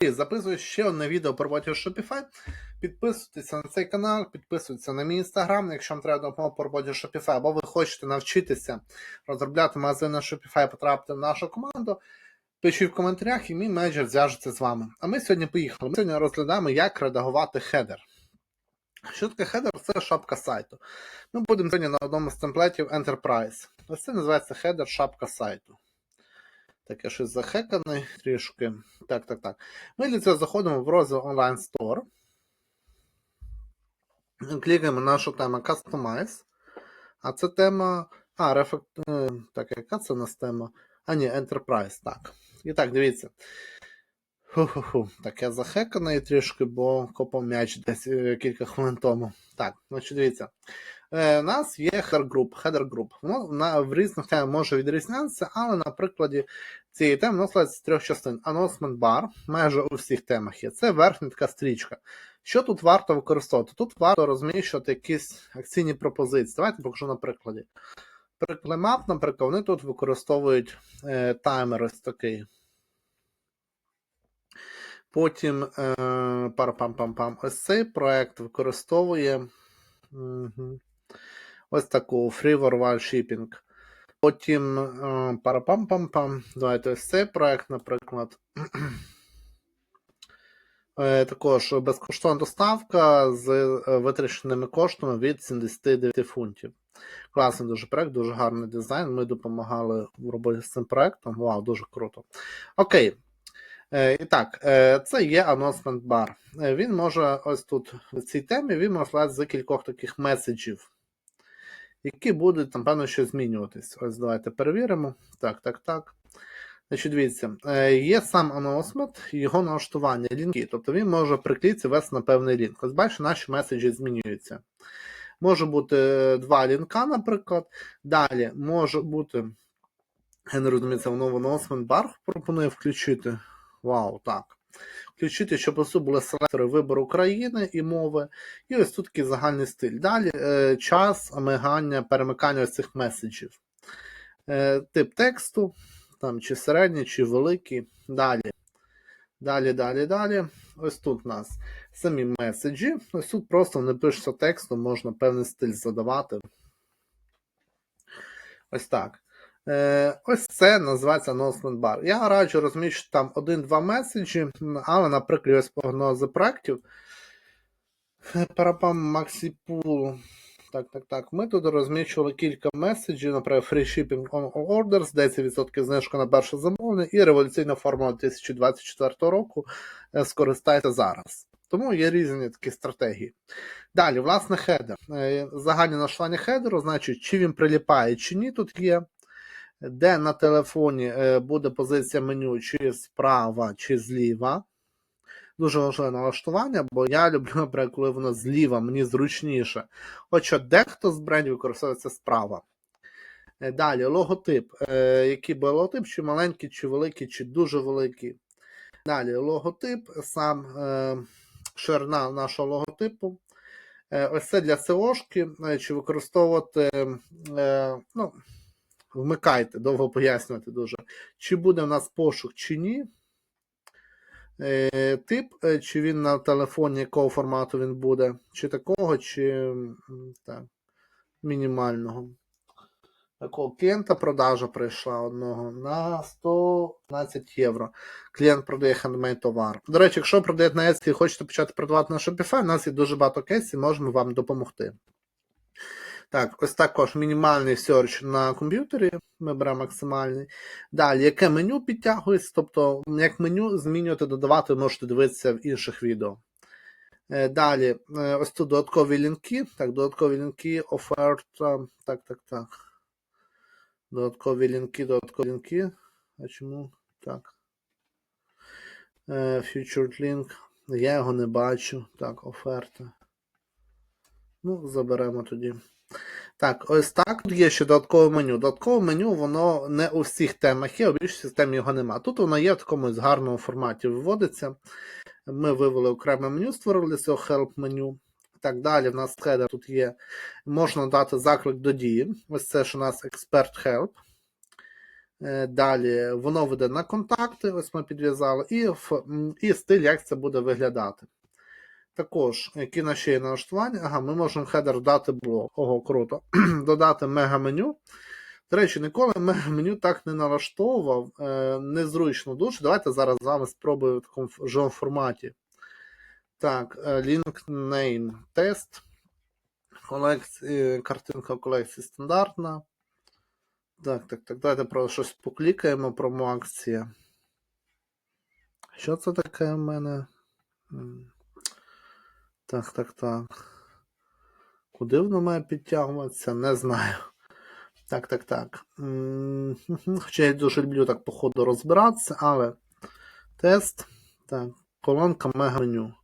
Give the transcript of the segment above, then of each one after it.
Записую ще одне відео про роботі Shopify. Підписуйтеся на цей канал, підписуйтеся на мій інстаграм, якщо вам треба допомога по роботі Shopify, або ви хочете навчитися розробляти магазин на Shopify, потрапити в нашу команду. Пишіть в коментарях, і мій менеджер зв'яжеться з вами. А ми сьогодні поїхали. Ми сьогодні розглядаємо, як редагувати хедер. Що таке хедер? Це шапка сайту. Ми будемо сьогодні на одному з темплетів Enterprise. Ось це називається хедер шапка сайту. Таке щось захекане трішки. Так, так, так. Ми для цього заходимо в розділ Online Store. Клікаємо нашу тему Customize. А це тема. А, рефект. е, Так, яка це у нас тема? А, ні, Enterprise, так. І так, дивіться. Ху-ху-ху. Так, я захеканий трішки, бо копав м'яч десь е, кілька хвилин тому. Так, значить, дивіться. Е, у нас є header group, header group. Воно на, в різних темах може відрізнятися, але на прикладі цієї теми воно складається з трьох частин. Announcement bar, майже у всіх темах є. Це верхня така стрічка. Що тут варто використовувати? Тут варто розміщувати якісь акційні пропозиції. Давайте покажу на прикладі. Приклемап, наприклад, вони тут використовують е, таймер ось такий. Потім е, пам-пам-пам. Ось цей проект використовує угу, ось таку Free Worldwide Shipping. Потім е, парапам-пам-пам. Давайте ось цей проект, наприклад. Е, також безкоштовна доставка з е, витраченими коштами від 79 фунтів. Класний дуже проект, дуже гарний дизайн. Ми допомагали в роботі з цим проектом. Вау, дуже круто. Окей. І так, це є. Е, Він може ось тут в цій темі він може з кількох таких меседжів, які будуть, напевно, щось змінюватись. Ось давайте перевіримо. Так, так, так. Значить, дивіться, е, є сам announcement, його налаштування, лінки. Тобто він може приклеїтися вести на певний лінк. Ось бачите, наші меседжі змінюються. Може бути е, два лінка, наприклад. Далі може бути. Я не розумію, це воно в announcement bar пропонує включити. Вау, так. Включити, щоб були селектори вибору країни і мови. І ось тут такий загальний стиль. Далі е, час мигання, перемикання ось цих меседжів. Е, тип тексту, там чи середній, чи великий. Далі. Далі, далі, далі. Ось тут у нас самі меседжі. Ось тут просто не пишеться текстом, можна певний стиль задавати. Ось так. Е, Ось це називається announcement bar. Я раджу розміщити там один-два меседжі, але, наприклад, ось по одного проєктів. Парапам MaxiPool. Так, так, так. Ми тут розміщували кілька меседжів, наприклад, Free Shipping on Orders, 10% знижка на перше замовлення і революційна формула 2024 року. Е, Скористайте зараз. Тому є різні такі стратегії. Далі, власне, хедер. Е, Загальне налаштування хедеру, значить, чи він приліпає, чи ні, тут є. Де на телефоні е, буде позиція меню, чи справа, чи зліва. Дуже важливе налаштування, бо я люблю, наприклад, коли воно зліва, мені зручніше. Хоча дехто з брендів використовується справа. Е, Далі, логотип. Е, Який буде логотип, чи маленький, чи великий, чи дуже великий. Далі логотип, сам ширина нашого логотипу. Ось це для е, чи використовувати. Ну, Вмикайте, довго пояснювати дуже. Чи буде в нас пошук, чи ні. Е, Тип, е, чи він на телефоні, якого формату він буде, чи такого, чи так, мінімального. Такого клієнта продажа прийшла одного на 112 євро. Клієнт продає хендмейд товар. До речі, якщо продаєте на Etsy і хочете почати продавати на Shopify, у нас є дуже багато кейсів, можемо вам допомогти. Так, ось також мінімальний search на комп'ютері. Ми беремо максимальний. Далі, яке меню підтягується, тобто, як меню змінювати, додавати, можете дивитися в інших відео. Е, Далі, е, ось тут додаткові лінки. Так, додаткові лінки, оферта. Так, так, так. Додаткові лінки, додаткові лінки. А чому? Так. Е, Featured link. Я його не бачу. Так, оферта. Ну, заберемо тоді. Так, ось так. Тут є ще додаткове меню. Додаткове меню, воно не у всіх темах є, у більшості тем його нема. Тут воно є в такому гарному форматі виводиться. Ми вивели окреме меню, створили цього help меню. Так далі, в нас хедер тут є. Можна дати заклик до дії. Ось це ж у нас Expert Help. Е, Далі воно веде на контакти, ось ми підв'язали, і, і стиль, як це буде виглядати. Також, які наші є налаштування, ага, ми можемо хедер додати блок. Ого, круто. додати мегаменю. До речі, ніколи мегаменю так не налаштовував, е, незручно дуже. Давайте зараз з вами спробую в такому живому форматі. Так, е, link name тест. Колекції, картинка колекції стандартна. Так, так, так. Давайте про щось поклікаємо про акція. Що це таке в мене? Так, так, так. Куди воно має підтягуватися? Не знаю. Так, так, так. Хоча я дуже люблю так по ходу розбиратися, але тест. Так, колонка мегаменю.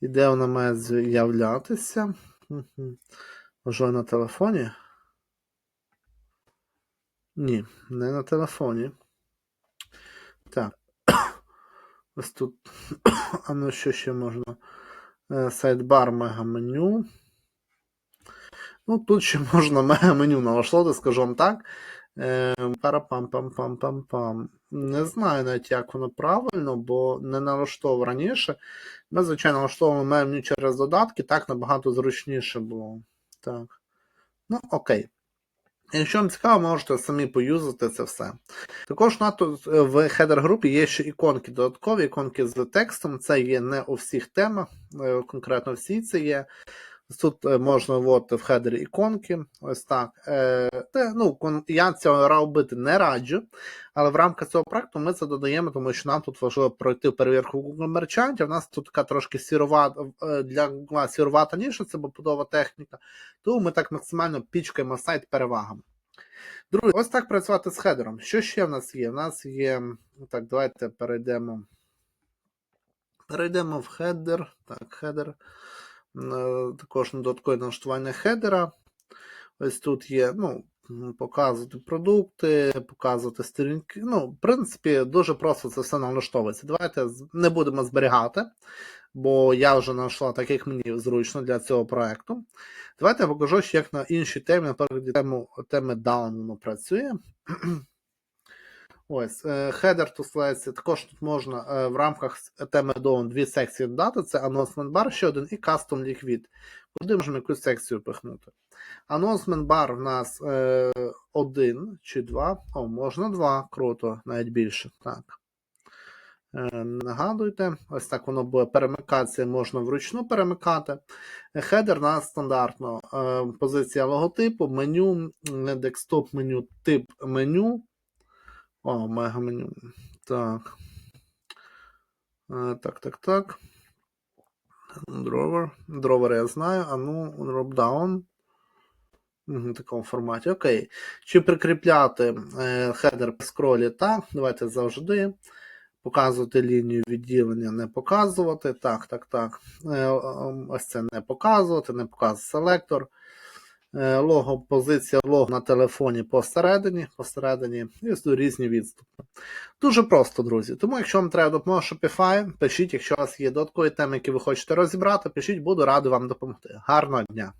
І де вона має з'являтися? Можливо, на телефоні? Ні, не на телефоні. Так. Ось тут. А ну що ще можна? Е, Сайдбар мегаменю. Ну, тут ще можна мегаменю налаштувати, скажу вам так. Е, Парапам-пам-пам-пам-пам. Не знаю навіть, як воно правильно, бо не налаштовував раніше. Ми, звичайно, налаштовували мегаменю через додатки, так набагато зручніше було. Так. Ну, окей. Якщо вам цікаво, можете самі поюзати це все. Також на тут е, в хедер групі є ще іконки, додаткові іконки з текстом. Це є не у всіх темах, е, конкретно всі це є. Тут е, можна вводити в хедері іконки. Ось так. Е, Те, ну, я цього робити не раджу, але в рамках цього проекту ми це додаємо, тому що нам тут важливо пройти перевірку Google мерчантів. У нас тут така трошки сірувата е, для Google сірувата ніша, це побудова техніка. Тому ми так максимально пічкаємо сайт перевагами. Друзі, ось так працювати з хедером. Що ще в нас є? У нас є. Так, давайте перейдемо. Перейдемо в хедер. Так, хедер. Е, Також на додаткове налаштування хедера. Ось тут є, ну, показувати продукти, показувати сторінки. Ну, в принципі, дуже просто це все налаштовується. Давайте не будемо зберігати, бо я вже знайшла так, як мені зручно для цього проекту. Давайте я покажу, як на іншій темі, наприклад, тему, теми Down воно працює. Ось, е, header to slides, також тут можна е, в рамках теми Down дві секції додати, це announcement bar ще один і custom liquid. Куди можемо якусь секцію пихнути. Announcement bar в нас е, один чи два. О, можна два, круто, навіть більше. Так. Нагадуйте, ось так воно буде перемикатися, можна вручну перемикати. Хедер у нас стандартно. Позиція логотипу, меню, декстоп меню, тип меню. О, мега меню. Так. Е, Так, так, так. Дровер. Дровер я знаю. А ну. Мгм, В такому форматі. Окей. Чи прикріпляти е, хедер по скролі? Так. Давайте завжди. Показувати лінію відділення, не показувати. Так, так, так. Е, Ось це не показувати, не показувати селектор. Е, Лого, позиція лого на телефоні посередині, посередині і різні відступи. Дуже просто, друзі. Тому, якщо вам треба допомога Shopify, пишіть, якщо у вас є додаткові теми, які ви хочете розібрати, пишіть, буду радий вам допомогти. Гарного дня!